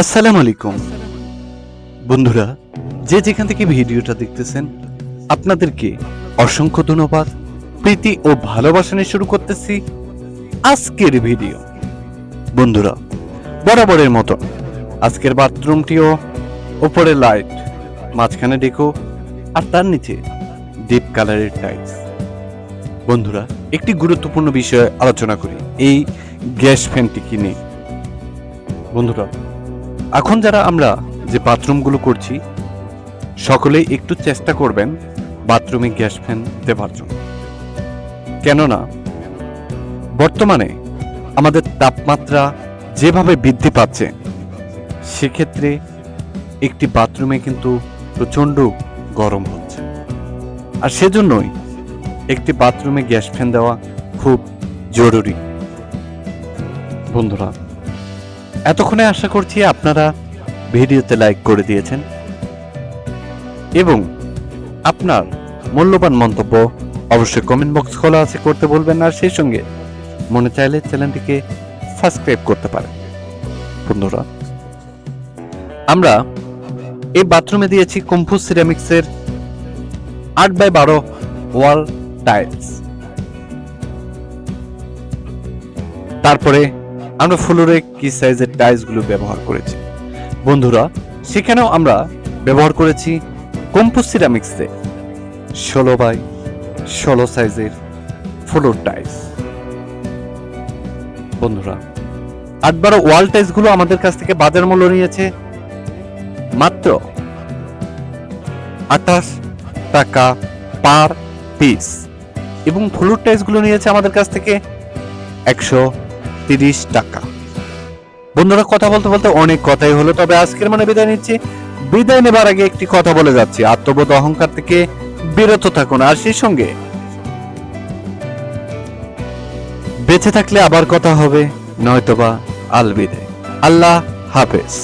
আসসালামু আলাইকুম। বন্ধুরা, যে যেখান থেকে ভিডিওটা দেখতেছেন, আপনাদেরকে অসংখ্য ধন্যবাদ, প্রীতি ও ভালোবাসা নিয়ে শুরু করতেছি আজকের ভিডিও। বন্ধুরা, বরাবরের মতো আজকের বাথরুমটিও উপরে লাইট, মাঝখানে ডেকো, আর তার নিচে ডিপ কালারের টাইলস। বন্ধুরা, একটি গুরুত্বপূর্ণ বিষয়ে আলোচনা করি, এই গ্যাস ফ্যানটি কিনে। বন্ধুরা এখন যারা আমরা যে বাথরুমগুলো করছি, সকলেই একটু চেষ্টা করবেন বাথরুমে গ্যাস ফ্যান দেওয়ার জন্য। কেননা, বর্তমানে আমাদের তাপমাত্রা যেভাবে বৃদ্ধি পাচ্ছে, সেক্ষেত্রে একটি বাথরুমে কিন্তু প্রচণ্ড গরম হচ্ছে। আর সেজন্যই একটি বাথরুমে গ্যাস ফ্যান দেওয়া খুব জরুরি। বন্ধুরা এতক্ষণে আশা করছি আপনারা ভিডিওতে লাইক করে দিয়েছেন। এবং আপনার মূল্যবান মন্তব্য অবশ্যই কমেন্ট বক্স খোলা আছে করতে বলবেন আর সেই সঙ্গে মনে চাইলে চ্যানেলটিকে সাবস্ক্রাইব করতে পারেন। বন্ধুরা, আমরা এই বাথরুমে দিয়েছি কম্পু সিরামিক্সের আট বাই বারো ওয়াল টাইলস তারপরে আমরা ফ্লোরে কি সাইজের টাইলসগুলো ব্যবহার করেছি। বন্ধুরা, সেখানেও আমরা ব্যবহার করেছি কম্পোজ সিরামিক্সে ষোলো বাই ষোলো সাইজের ফ্লোর টাইলস বন্ধুরা আট বারো ওয়াল টাইলসগুলো আমাদের কাছ থেকে বাজার মূল্য নিয়েছে মাত্র আঠাশ টাকা পার পিস। এবং ফ্লোর টাইলসগুলো নিয়েছে আমাদের কাছ থেকে একশো তিরিশ টাকা। বন্ধুরা, কথা বলতে বলতে অনেক কথাই হলো, তবে আজকের মানে বিদায় নিচ্ছি। বিদায় নেবার আগে একটি কথা বলে যাচ্ছি। আত্মবোধ অহংকার থেকে বিরত থাকুন, আর সেই সঙ্গে বেঁচে থাকলে আবার কথা হবে, নয়তোবা আলবিদে আল্লাহ হাফেজ।